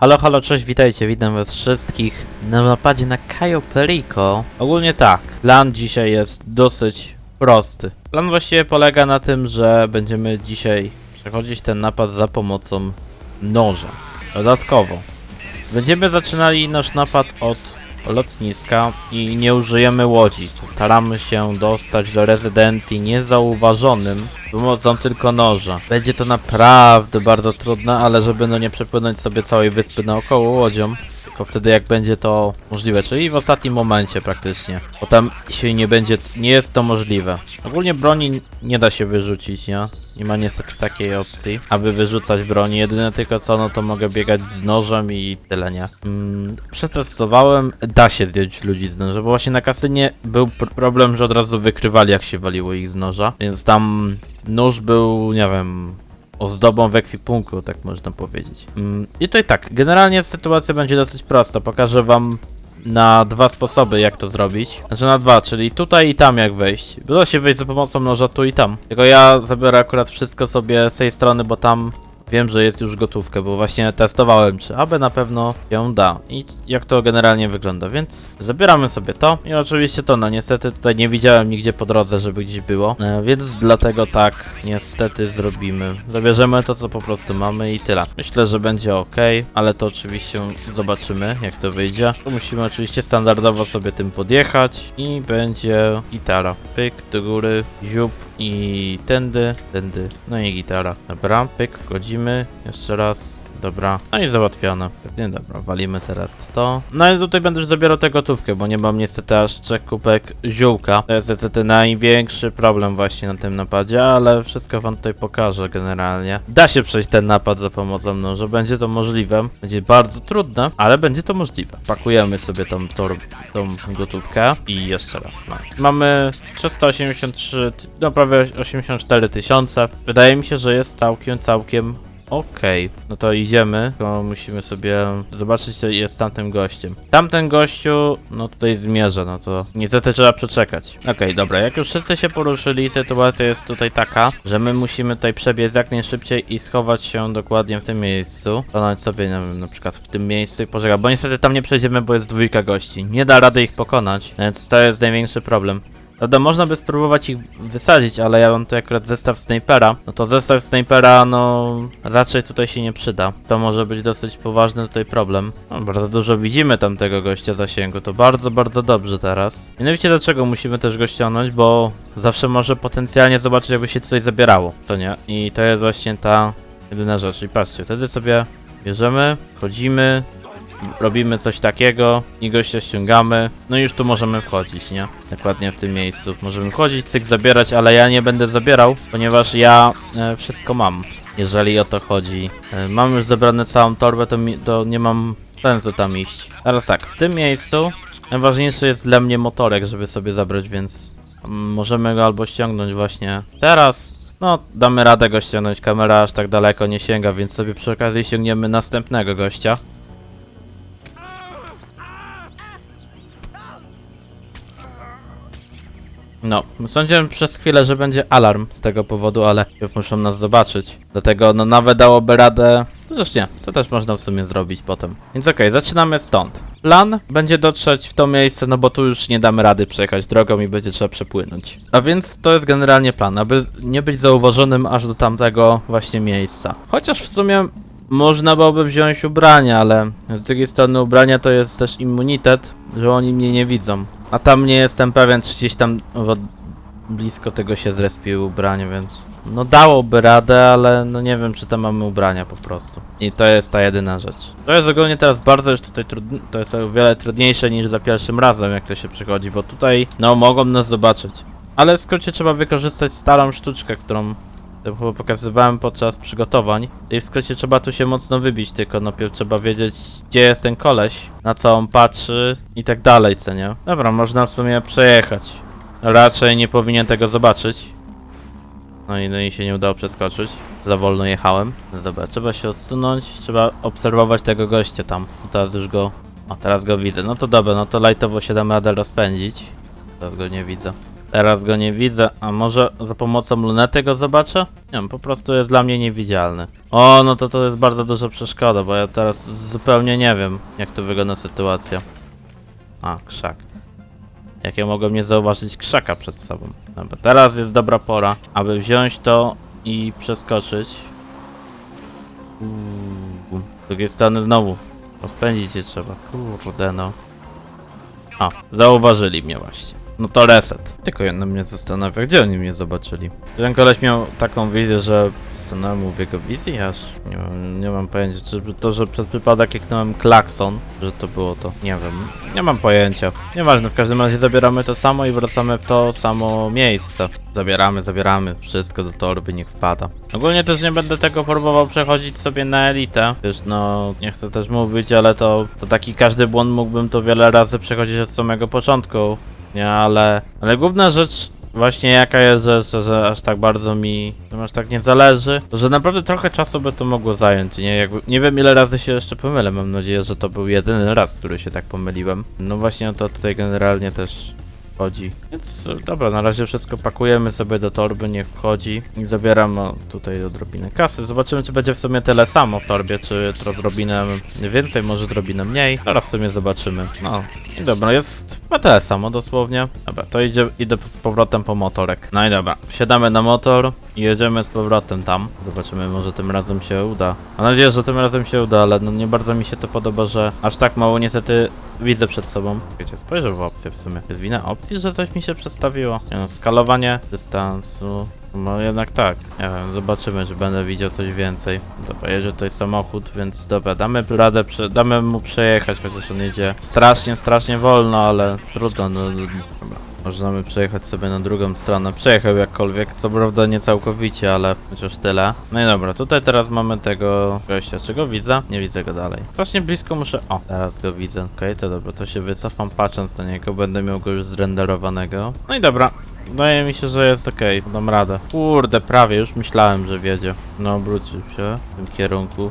Halo, halo, cześć, witajcie, witam was wszystkich na napadzie na Cayo Perico. Ogólnie tak, plan dzisiaj jest dosyć prosty. Plan właściwie polega na tym, że będziemy dzisiaj przechodzić ten napad za pomocą noża. Dodatkowo, będziemy zaczynali nasz napad od lotniska i nie użyjemy łodzi. Staramy się dostać do rezydencji niezauważonym pomocą tylko noża. Będzie to naprawdę bardzo trudne, ale żeby no nie przepłynąć sobie całej wyspy naokoło łodzią, tylko wtedy jak będzie to możliwe, czyli w ostatnim momencie praktycznie. Bo tam się nie będzie, nie jest to możliwe. Ogólnie broni nie da się wyrzucić, nie? Nie ma niestety takiej opcji, aby wyrzucać broni. Jedyne tylko co, no to mogę biegać z nożem i tyle, nie? Mm, przetestowałem, da się zdjąć ludzi z noża, bo właśnie na kasynie był pr- problem, że od razu wykrywali jak się waliło ich z noża, więc tam nóż był, nie wiem, ozdobą w ekwipunku, tak można powiedzieć. Mm, I i tak, generalnie sytuacja będzie dosyć prosta. Pokażę wam na dwa sposoby, jak to zrobić. Znaczy na dwa, czyli tutaj i tam jak wejść. Było się wejść za pomocą noża tu i tam. Tylko ja zabiorę akurat wszystko sobie z tej strony, bo tam wiem, że jest już gotówkę, bo właśnie testowałem, czy aby na pewno ją da. I jak to generalnie wygląda, więc zabieramy sobie to. I oczywiście to, no niestety tutaj nie widziałem nigdzie po drodze, żeby gdzieś było. E, więc dlatego tak niestety zrobimy. Zabierzemy to, co po prostu mamy i tyle. Myślę, że będzie ok, ale to oczywiście zobaczymy, jak to wyjdzie. Tu musimy oczywiście standardowo sobie tym podjechać i będzie gitara. Pyk do góry, ziup i tędy, tędy, no i gitara. Dobra, pyk, wchodzimy, jeszcze raz, dobra, no i załatwione. Nie, dobra, walimy teraz to. No i tutaj będę już zabierał tę gotówkę, bo nie mam niestety aż trzech ziółka. To jest niestety największy problem właśnie na tym napadzie, ale wszystko wam tutaj pokażę generalnie. Da się przejść ten napad za pomocą noża, będzie to możliwe. Będzie bardzo trudne, ale będzie to możliwe. Pakujemy sobie tą, tor- tą gotówkę i jeszcze raz, no. Mamy 383, ty- no prawie 84 tysiące. Wydaje mi się, że jest całkiem, całkiem Okej, no to idziemy, tylko musimy sobie zobaczyć co jest z tamtym gościem. Tamten gościu, no tutaj zmierza, no to niestety trzeba przeczekać. Okej, dobra, jak już wszyscy się poruszyli, sytuacja jest tutaj taka, że my musimy tutaj przebiec jak najszybciej i schować się dokładnie w tym miejscu. Stanąć sobie, nie wiem, na przykład w tym miejscu i poczekać, bo niestety tam nie przejdziemy, bo jest dwójka gości. Nie da rady ich pokonać, więc to jest największy problem. Prawda, można by spróbować ich wysadzić, ale ja mam tu akurat zestaw snajpera. No to zestaw snajpera, no raczej tutaj się nie przyda. To może być dosyć poważny tutaj problem. No, bardzo dużo widzimy tamtego gościa zasięgu, to bardzo, bardzo dobrze teraz. Mianowicie dlaczego musimy też go ściągnąć, bo zawsze może potencjalnie zobaczyć jakby się tutaj zabierało, co nie? I to jest właśnie ta jedyna rzecz. I patrzcie, wtedy sobie bierzemy, chodzimy, robimy coś takiego i gościa ściągamy, no i już tu możemy wchodzić, nie? Dokładnie w tym miejscu. Możemy wchodzić, cyk zabierać, ale ja nie będę zabierał, ponieważ ja e, wszystko mam, jeżeli o to chodzi. E, mam już zebrane całą torbę, to, mi, to nie mam sensu tam iść. Teraz tak, w tym miejscu najważniejszy jest dla mnie motorek, żeby sobie zabrać, więc możemy go albo ściągnąć właśnie teraz, no, damy radę go ściągnąć, kamera aż tak daleko nie sięga, więc sobie przy okazji ściągniemy następnego gościa. No, sądziłem przez chwilę, że będzie alarm z tego powodu, ale muszą nas zobaczyć. Dlatego no nawet dałoby radę... Chociaż nie, to też można w sumie zrobić potem. Więc okej, zaczynamy stąd. Plan będzie dotrzeć w to miejsce, no bo tu już nie damy rady przejechać drogą i będzie trzeba przepłynąć. A więc to jest generalnie plan, aby nie być zauważonym aż do tamtego właśnie miejsca. Chociaż w sumie można byłoby wziąć ubrania, ale z drugiej strony ubrania to jest też immunitet, że oni mnie nie widzą. A tam nie jestem pewien, czy gdzieś tam blisko tego się zrespiły ubranie, więc... No dałoby radę, ale no nie wiem, czy tam mamy ubrania po prostu. I to jest ta jedyna rzecz. To jest ogólnie teraz bardzo już tutaj trudne, to jest o wiele trudniejsze niż za pierwszym razem, jak to się przychodzi, bo tutaj, no, mogą nas zobaczyć. Ale w skrócie trzeba wykorzystać starą sztuczkę, którą to chyba pokazywałem podczas przygotowań. I w skrócie trzeba tu się mocno wybić, tylko najpierw trzeba wiedzieć, gdzie jest ten koleś, na co on patrzy i tak dalej, co nie? Dobra, można w sumie przejechać. Raczej nie powinien tego zobaczyć. No i, no i się nie udało przeskoczyć. Za wolno jechałem. No Dobra, trzeba się odsunąć, trzeba obserwować tego gościa tam. No Teraz już go... O, teraz go widzę. No to dobra, no to lightowo się damy radę rozpędzić. Teraz go nie widzę. Teraz go nie widzę, a może za pomocą lunety go zobaczę? Nie wiem, po prostu jest dla mnie niewidzialny. O, no to to jest bardzo duża przeszkoda, bo ja teraz zupełnie nie wiem, jak tu wygląda sytuacja. A, krzak. Jak ja mogłem nie zauważyć krzaka przed sobą. Dobra, teraz jest dobra pora, aby wziąć to i przeskoczyć. Uuu, z drugiej strony znowu rozpędzić je trzeba. Kurde no. Zauważyli mnie właśnie. No to reset. Tylko jedno mnie zastanawia, gdzie oni mnie zobaczyli. Ten koleś miał taką wizję, że stanąłem w jego wizji, aż nie mam, nie mam pojęcia, czy to, że przez przypadek kliknąłem klakson, że to było to. Nie wiem, nie mam pojęcia. Nieważne, w każdym razie zabieramy to samo i wracamy w to samo miejsce. Zabieramy, zabieramy, wszystko do torby, niech wpada. Ogólnie też nie będę tego próbował przechodzić sobie na elitę. Wiesz, no, nie chcę też mówić, ale to, to taki każdy błąd mógłbym to wiele razy przechodzić od samego początku. Nie, ale, ale główna rzecz właśnie jaka jest, że, że, że aż tak bardzo mi, aż tak nie zależy, że naprawdę trochę czasu by to mogło zająć, nie? Jakby, nie wiem ile razy się jeszcze pomylę, mam nadzieję, że to był jedyny raz, który się tak pomyliłem. No właśnie o to tutaj generalnie też chodzi. Więc dobra, na razie wszystko pakujemy sobie do torby, niech wchodzi i zabieram o, tutaj odrobinę kasy. Zobaczymy, czy będzie w sumie tyle samo w torbie, czy odrobinę więcej, może odrobinę mniej. Teraz w sumie zobaczymy. No i dobra, jest chyba tyle samo dosłownie. Dobra, to idzie, idę z powrotem po motorek. No i dobra, wsiadamy na motor i jedziemy z powrotem tam. Zobaczymy, może tym razem się uda. Mam nadzieję, że tym razem się uda, ale no nie bardzo mi się to podoba, że aż tak mało niestety widzę przed sobą. Wiecie, spojrzę w opcję w sumie. Jest wina opcji, że coś mi się przestawiło. Nie no, skalowanie dystansu. No jednak tak. Nie wiem, zobaczymy, czy będę widział coś więcej. Dobra, jedzie tutaj samochód, więc dobra, damy radę, prze, damy mu przejechać, chociaż on jedzie strasznie, strasznie wolno, ale trudno, no, no dobra. Możemy przejechać sobie na drugą stronę. Przejechał jakkolwiek, co prawda nie całkowicie, ale chociaż tyle. No i dobra, tutaj teraz mamy tego gościa. Czy go widzę? Nie widzę go dalej. Właśnie blisko muszę... O, teraz go widzę. Okej, to dobra, to się wycofam patrząc na niego. Będę miał go już zrenderowanego. No i dobra. Wydaje mi się, że jest okej, dam radę. Kurde, prawie, już myślałem, że wiedzie. No, obrócił się w tym kierunku.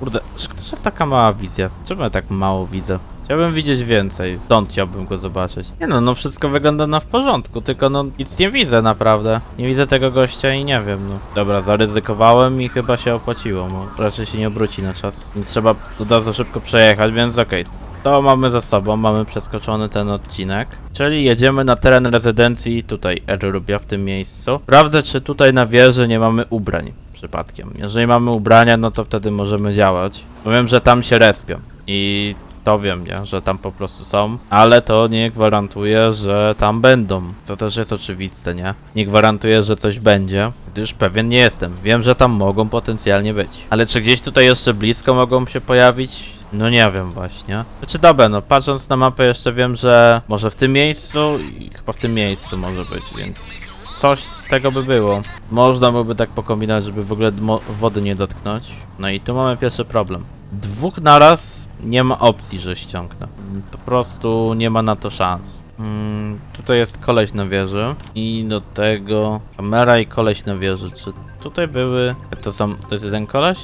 Kurde, szkoda, że jest taka mała wizja. Czemu ja tak mało widzę? Chciałbym widzieć więcej. Stąd chciałbym go zobaczyć. Nie no, no wszystko wygląda na w porządku, tylko no nic nie widzę naprawdę. Nie widzę tego gościa i nie wiem, no. Dobra, zaryzykowałem i chyba się opłaciło, bo raczej się nie obróci na czas. Więc trzeba od razu szybko przejechać, więc okej. To mamy za sobą, mamy przeskoczony ten odcinek. Czyli jedziemy na teren rezydencji, tutaj Erubia w tym miejscu. Sprawdzę, czy tutaj na wieży nie mamy ubrań przypadkiem. Jeżeli mamy ubrania, no to wtedy możemy działać. Wiem, że tam się respią. I to wiem, nie? że tam po prostu są, ale to nie gwarantuje, że tam będą, co też jest oczywiste, nie? Nie gwarantuje, że coś będzie, gdyż pewien nie jestem. Wiem, że tam mogą potencjalnie być. Ale czy gdzieś tutaj jeszcze blisko mogą się pojawić? No nie wiem właśnie. Znaczy dobra, no patrząc na mapę jeszcze wiem, że może w tym miejscu i chyba w tym miejscu może być, więc coś z tego by było. Można byłoby tak pokombinować, żeby w ogóle wody nie dotknąć. No i tu mamy pierwszy problem. Dwóch naraz nie ma opcji, że ściągnę. Po prostu nie ma na to szans. Mm, tutaj jest koleś na wieży i do tego kamera i koleś na wieży. Czy tutaj były... To są... To jest jeden koleś?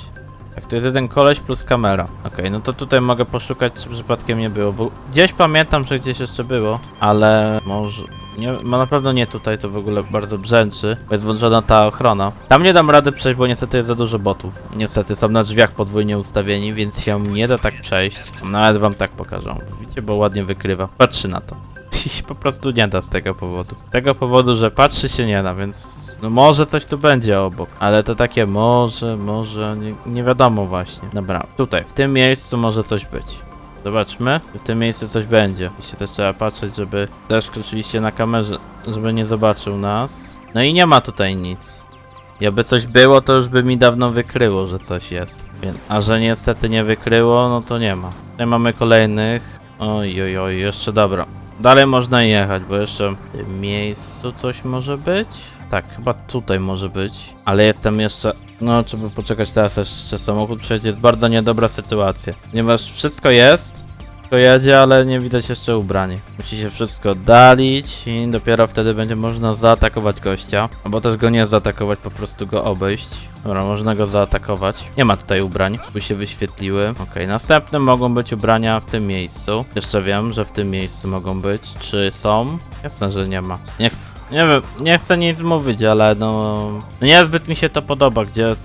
Tak, to jest jeden koleś plus kamera. Okej, no to tutaj mogę poszukać, czy przypadkiem nie było, bo gdzieś pamiętam, że gdzieś jeszcze było, ale może... Nie, no na pewno nie tutaj, to w ogóle bardzo brzęczy, bo jest włączona ta ochrona. Tam nie dam rady przejść, bo niestety jest za dużo botów. Niestety, są na drzwiach podwójnie ustawieni, więc się nie da tak przejść. Nawet wam tak pokażę. Widzicie, bo ładnie wykrywa. Patrzy na to. I się po prostu nie da z tego powodu. Z tego powodu, że patrzy się nie da, więc no może coś tu będzie obok. Ale to takie może, może, nie, nie wiadomo właśnie. Dobra, tutaj, w tym miejscu może coś być. Zobaczmy, w tym miejscu coś będzie. Oczywiście też trzeba patrzeć, żeby też oczywiście na kamerze, żeby nie zobaczył nas. No i nie ma tutaj nic. Jakby coś było, to już by mi dawno wykryło, że coś jest. A że niestety nie wykryło, no to nie ma. Tutaj mamy kolejnych. Oj, oj, oj, jeszcze dobra. Dalej można jechać, bo jeszcze w tym miejscu coś może być. Tak, chyba tutaj może być. Ale jestem jeszcze. No, trzeba poczekać teraz jeszcze samochód przejdzie. Jest bardzo niedobra sytuacja. Ponieważ wszystko jest. Wszystko jedzie, ale nie widać jeszcze ubrań. Musi się wszystko oddalić i dopiero wtedy będzie można zaatakować gościa. Albo też go nie zaatakować, po prostu go obejść. Dobra, można go zaatakować. Nie ma tutaj ubrań, by się wyświetliły. Okej, następne mogą być ubrania w tym miejscu. Jeszcze wiem, że w tym miejscu mogą być. Czy są? Jasne, że nie ma. Nie chcę, nie wiem, nie chcę nic mówić, ale no... no Niezbyt mi się to podoba, gdzie,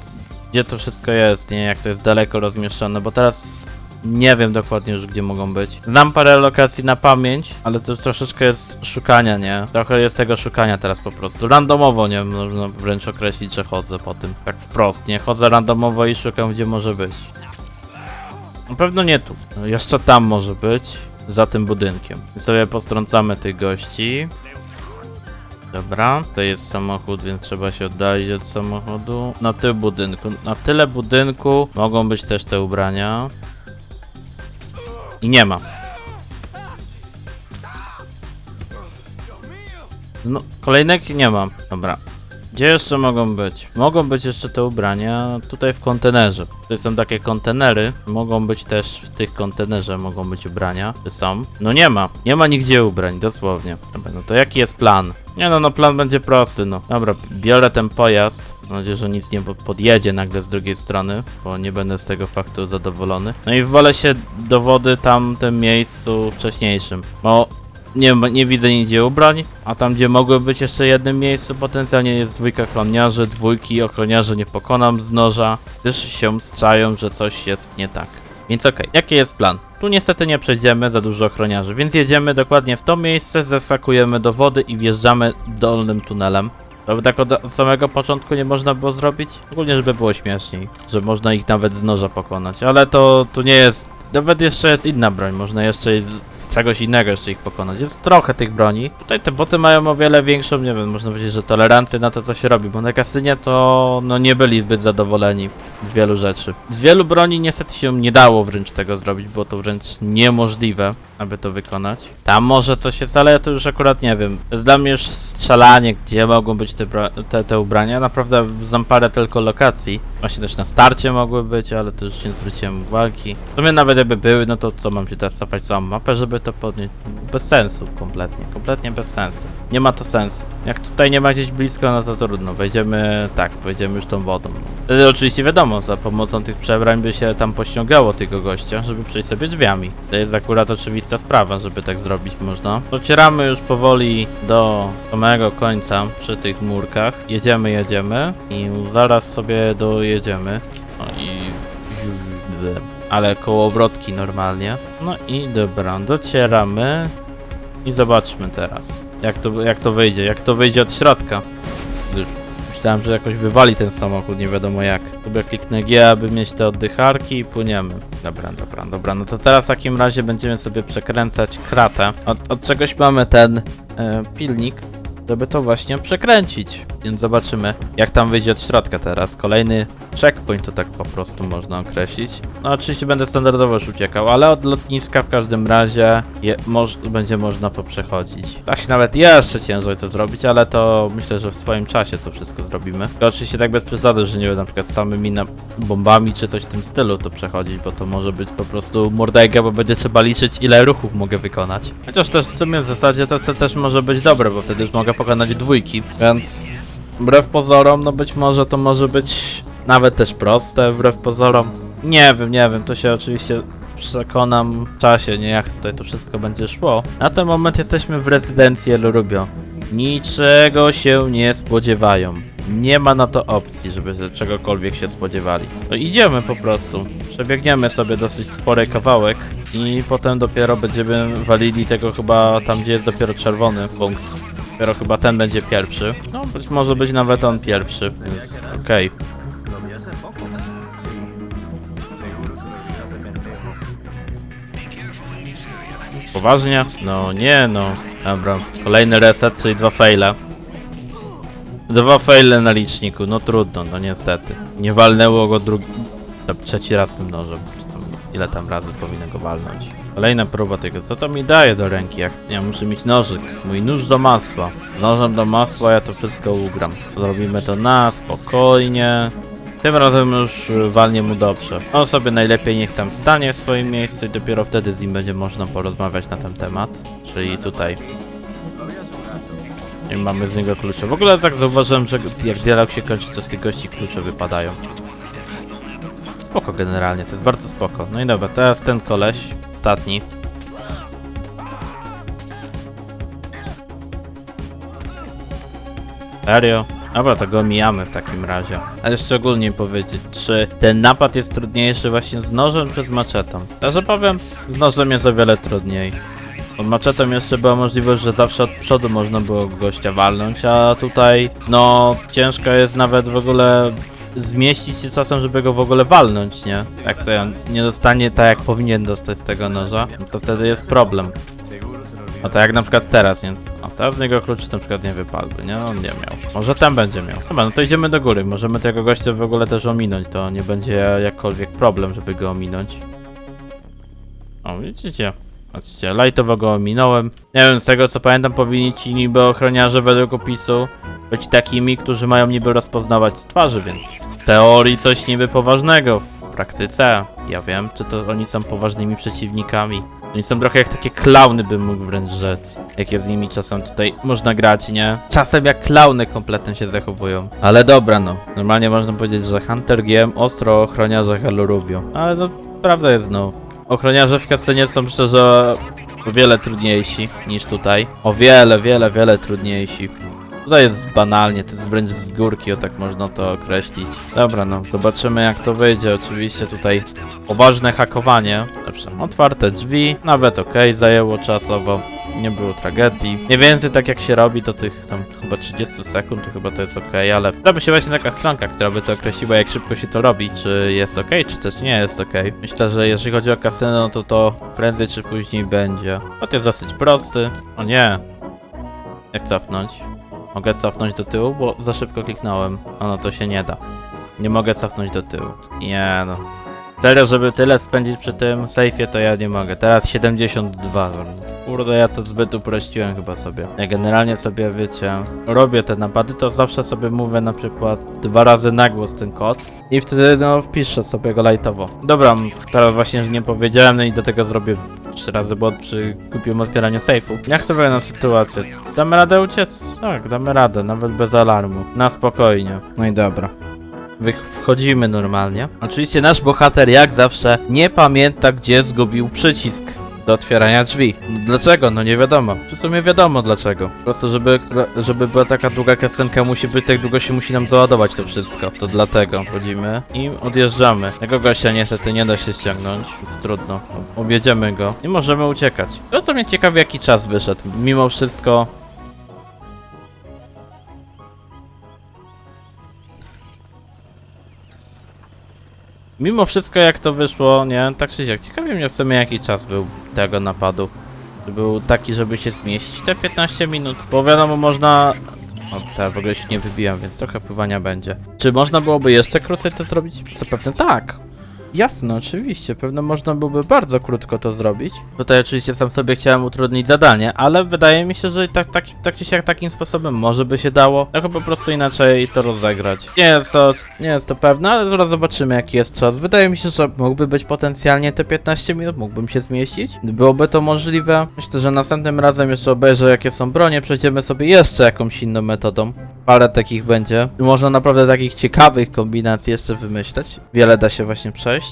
gdzie to wszystko jest, nie? Jak to jest daleko rozmieszczone, bo teraz nie wiem dokładnie już gdzie mogą być. Znam parę lokacji na pamięć, ale to troszeczkę jest szukania, nie? Trochę jest tego szukania teraz po prostu. Randomowo, nie można wręcz określić, że chodzę po tym. Tak wprost, nie? Chodzę randomowo i szukam gdzie może być. Na pewno nie tu. Jeszcze tam może być. Za tym budynkiem. I sobie postrącamy tych gości. Dobra, to jest samochód, więc trzeba się oddalić od samochodu. Na tyle budynku. Na tyle budynku mogą być też te ubrania. I nie ma. No, kolejnek nie mam. Dobra. Gdzie jeszcze mogą być? Mogą być jeszcze te ubrania tutaj w kontenerze. To są takie kontenery. Mogą być też w tych kontenerze mogą być ubrania. Są? No nie ma. Nie ma nigdzie ubrań, dosłownie. Dobra, no to jaki jest plan? Nie no, no plan będzie prosty, no. Dobra, biorę ten pojazd. Mam nadzieję, że nic nie po- podjedzie nagle z drugiej strony, bo nie będę z tego faktu zadowolony. No i wolę się do wody tam, tym miejscu wcześniejszym, bo nie, nie widzę nigdzie ubrań, a tam gdzie mogły być jeszcze jednym miejscu potencjalnie jest dwójka ochroniarzy, dwójki ochroniarzy nie pokonam z noża, gdyż się strzają, że coś jest nie tak. Więc okej, jaki jest plan? Tu niestety nie przejdziemy za dużo ochroniarzy, więc jedziemy dokładnie w to miejsce, zeskakujemy do wody i wjeżdżamy dolnym tunelem. Żeby tak od, od samego początku nie można było zrobić? Ogólnie, żeby było śmieszniej, że można ich nawet z noża pokonać, ale to, to nie jest... Nawet jeszcze jest inna broń, można jeszcze z, z czegoś innego jeszcze ich pokonać. Jest trochę tych broni. Tutaj te boty mają o wiele większą, nie wiem, można powiedzieć, że tolerancję na to, co się robi, bo na kasynie to no nie byli zbyt zadowoleni z wielu rzeczy. Z wielu broni niestety się nie dało wręcz tego zrobić, było to wręcz niemożliwe, aby to wykonać. Tam może coś jest, ale ja to już akurat nie wiem. Mnie już strzelanie, gdzie mogą być te, te, te ubrania. Naprawdę znam parę tylko lokacji. Właśnie też na starcie mogły być, ale to już nie zwróciłem uwagi. W sumie nawet jakby były, no to co mam się teraz cofać całą mapę, żeby to podnieść? Bez sensu kompletnie, kompletnie bez sensu. Nie ma to sensu. Jak tutaj nie ma gdzieś blisko, no to trudno. Wejdziemy, tak, wejdziemy już tą wodą. Wtedy oczywiście wiadomo, za pomocą tych przebrań by się tam pościągało tego gościa, żeby przejść sobie drzwiami. To jest akurat oczywista sprawa, żeby tak zrobić można. Docieramy już powoli do samego końca przy tych murkach. Jedziemy, jedziemy i zaraz sobie dojedziemy. No i... Ale kołowrotki normalnie. No i dobra, docieramy i zobaczmy teraz, jak to, jak to wyjdzie, jak to wyjdzie od środka. Myślałem, że jakoś wywali ten samochód, nie wiadomo jak. Sobie kliknę G, aby mieć te oddycharki i płyniemy. Dobra, dobra, dobra. No to teraz w takim razie będziemy sobie przekręcać kratę. Od, od czegoś mamy ten e, pilnik, żeby to właśnie przekręcić. Więc zobaczymy, jak tam wyjdzie od środka teraz. Kolejny checkpoint to tak po prostu można określić. No oczywiście będę standardowo już uciekał, ale od lotniska w każdym razie moż, będzie można poprzechodzić. Tak się nawet jeszcze ciężej to zrobić, ale to myślę, że w swoim czasie to wszystko zrobimy. Tylko oczywiście tak bez przesady, że nie będę na przykład z samymi bombami czy coś w tym stylu to przechodzić, bo to może być po prostu mordęga, bo będzie trzeba liczyć ile ruchów mogę wykonać. Chociaż też w sumie w zasadzie to, to też może być dobre, bo wtedy już mogę pokonać dwójki, więc wbrew pozorom, no być może to może być nawet też proste, wbrew pozorom. Nie wiem, nie wiem, to się oczywiście przekonam w czasie, nie jak tutaj to wszystko będzie szło. Na ten moment jesteśmy w rezydencji El Rubio. Niczego się nie spodziewają. Nie ma na to opcji, żeby czegokolwiek się spodziewali. No idziemy po prostu. Przebiegniemy sobie dosyć spory kawałek i potem dopiero będziemy walili tego chyba tam, gdzie jest dopiero czerwony punkt. Dopiero chyba ten będzie pierwszy. No, być może być nawet on pierwszy, więc okej. Poważnie? No nie no. Dobra, kolejny reset, czyli dwa faile. Dwa faile na liczniku, no trudno, no niestety. Nie walnęło go drugi... trzeci raz tym nożem. Ile tam razy powinno go walnąć? Kolejna próba tego, co to mi daje do ręki? Jak ja muszę mieć nożyk, mój nóż do masła. Nożem do masła ja to wszystko ugram. Zrobimy to na spokojnie. Tym razem już walnie mu dobrze. On sobie najlepiej niech tam stanie w swoim miejscu i dopiero wtedy z nim będzie można porozmawiać na ten temat. Czyli tutaj. I mamy z niego klucze. W ogóle tak zauważyłem, że jak dialog się kończy, to z tych gości klucze wypadają. Spoko generalnie, to jest bardzo spoko. No i dobra, teraz ten koleś, ostatni. Serio? Dobra, to go mijamy w takim razie. Ale szczególnie powiedzieć, czy ten napad jest trudniejszy właśnie z nożem czy z maczetą? Także powiem, z nożem jest o wiele trudniej. Pod maczetą jeszcze była możliwość, że zawsze od przodu można było gościa walnąć, a tutaj, no, ciężko jest nawet w ogóle zmieścić się czasem, żeby go w ogóle walnąć, nie? Jak to ja nie dostanie tak, jak powinien dostać z tego noża, no to wtedy jest problem. No to jak na przykład teraz, nie? O, teraz z niego kluczy na przykład nie wypadły, nie? On nie miał. Może ten będzie miał. Dobra, no to idziemy do góry. Możemy tego gościa w ogóle też ominąć. To nie będzie jakkolwiek problem, żeby go ominąć. O, widzicie? Patrzcie, lightowo go ominąłem. Nie wiem, z tego co pamiętam, powinni ci niby ochroniarze według opisu być takimi, którzy mają niby rozpoznawać z twarzy, więc w teorii coś niby poważnego. W praktyce, ja wiem, czy to oni są poważnymi przeciwnikami. Oni są trochę jak takie klauny, bym mógł wręcz rzec. Jakie z nimi czasem tutaj można grać, nie? Czasem jak klauny kompletnie się zachowują. Ale dobra, no. Normalnie można powiedzieć, że Hunter GM ostro ochroniarze Halo lubią. Ale no, prawda jest, no. Ochroniarze w kasynie są szczerze o wiele trudniejsi niż tutaj. O wiele, wiele, wiele trudniejsi. Tutaj jest banalnie, to jest wręcz z górki, o tak można to określić. Dobra, no, zobaczymy jak to wyjdzie. Oczywiście tutaj poważne hakowanie. Dobrze, otwarte drzwi, nawet ok, zajęło czasowo. Nie było tragedii. Mniej więcej tak jak się robi, to tych tam chyba 30 sekund, to chyba to jest ok, ale przydałaby się właśnie taka stronka, która by to określiła, jak szybko się to robi, czy jest ok, czy też nie jest ok. Myślę, że jeżeli chodzi o kasyno, to to prędzej czy później będzie. To jest dosyć prosty. O nie. Jak cofnąć? Mogę cofnąć do tyłu, bo za szybko kliknąłem. A no to się nie da. Nie mogę cofnąć do tyłu. Nie no. Serio, żeby tyle spędzić przy tym sejfie, to ja nie mogę. Teraz 72. Kurde, ja to zbyt uprościłem chyba sobie. Ja generalnie sobie, wiecie, robię te napady, to zawsze sobie mówię na przykład dwa razy na głos ten kod i wtedy, no, wpiszę sobie go lightowo. Dobra, teraz właśnie że nie powiedziałem, no i do tego zrobię trzy razy błąd przy głupim otwieraniu sejfu. Jak to wygląda sytuacja? Damy radę uciec? Tak, damy radę, nawet bez alarmu. Na spokojnie. No i dobra. Wchodzimy normalnie. Oczywiście nasz bohater, jak zawsze, nie pamięta, gdzie zgubił przycisk do otwierania drzwi. Dlaczego? No nie wiadomo. W sumie wiadomo dlaczego. Po prostu, żeby, żeby była taka długa kasenka, musi być, tak długo się musi nam załadować to wszystko. To dlatego wchodzimy i odjeżdżamy. Tego gościa niestety nie da się ściągnąć, więc trudno. Objedziemy go i możemy uciekać. To co mnie ciekawi, jaki czas wyszedł. Mimo wszystko Mimo wszystko jak to wyszło, nie, tak czy siak, ciekawi mnie w sumie jaki czas był tego napadu. Był taki, żeby się zmieścić te 15 minut, bo wiadomo można... O, tak, w ogóle się nie wybijam, więc trochę pływania będzie. Czy można byłoby jeszcze krócej to zrobić? Zapewne tak. Jasne, oczywiście, pewno można byłoby bardzo krótko to zrobić. Tutaj oczywiście sam sobie chciałem utrudnić zadanie, ale wydaje mi się, że tak, tak, tak czy siak takim sposobem może by się dało, jako po prostu inaczej to rozegrać. Nie jest to, nie jest to pewne, ale zaraz zobaczymy jaki jest czas. Wydaje mi się, że mógłby być potencjalnie te 15 minut, mógłbym się zmieścić. Byłoby to możliwe. Myślę, że następnym razem jeszcze obejrzę jakie są bronie, przejdziemy sobie jeszcze jakąś inną metodą. Parę takich będzie. Można naprawdę takich ciekawych kombinacji jeszcze wymyśleć. Wiele da się właśnie przejść.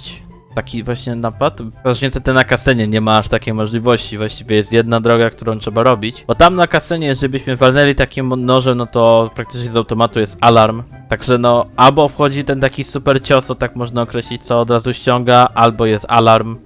Taki właśnie napad. Chociaż niestety na kasenie nie ma aż takiej możliwości. Właściwie jest jedna droga, którą trzeba robić. Bo tam na kasenie, jeżeli byśmy walnęli takim nożem, no to praktycznie z automatu jest alarm. Także no, albo wchodzi ten taki super cios, o tak można określić, co od razu ściąga, albo jest alarm.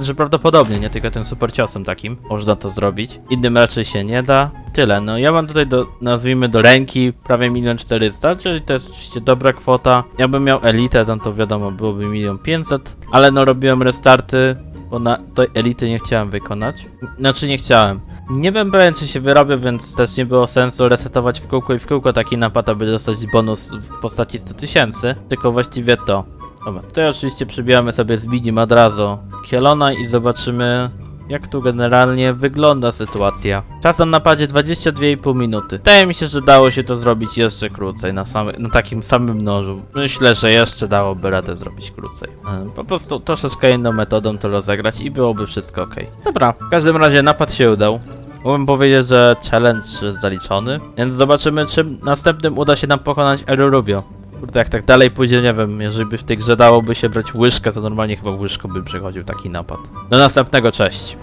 Że prawdopodobnie, nie tylko tym super ciosem takim można to zrobić. Innym raczej się nie da. Tyle, no ja mam tutaj do, nazwijmy do ręki prawie milion 400, czyli to jest oczywiście dobra kwota. Jakbym miał elitę, no to wiadomo, byłoby milion 500, ale no robiłem restarty, bo na tej elity nie chciałem wykonać. Znaczy nie chciałem. Nie wiem pewien czy się wyrobię, więc też nie było sensu resetować w kółko i w kółko taki napad, aby dostać bonus w postaci 100 tysięcy, tylko właściwie to. Dobra, tutaj oczywiście przybijamy sobie z minim od razu Kielona i zobaczymy jak tu generalnie wygląda sytuacja. Czas na napadzie 22,5 minuty. Wydaje mi się, że dało się to zrobić jeszcze krócej, na, na takim samym nożu. Myślę, że jeszcze dałoby radę zrobić krócej. E, Po prostu troszeczkę inną metodą to rozegrać i byłoby wszystko ok. Dobra, w każdym razie napad się udał. Mógłbym powiedzieć, że challenge jest zaliczony, więc zobaczymy, czym następnym uda się nam pokonać El Rubio. Kurde, jak tak dalej pójdzie, nie wiem, jeżeli by w tej grze dałoby się brać łyżkę, to normalnie chyba łyżką by przechodził taki napad. Do następnego, cześć.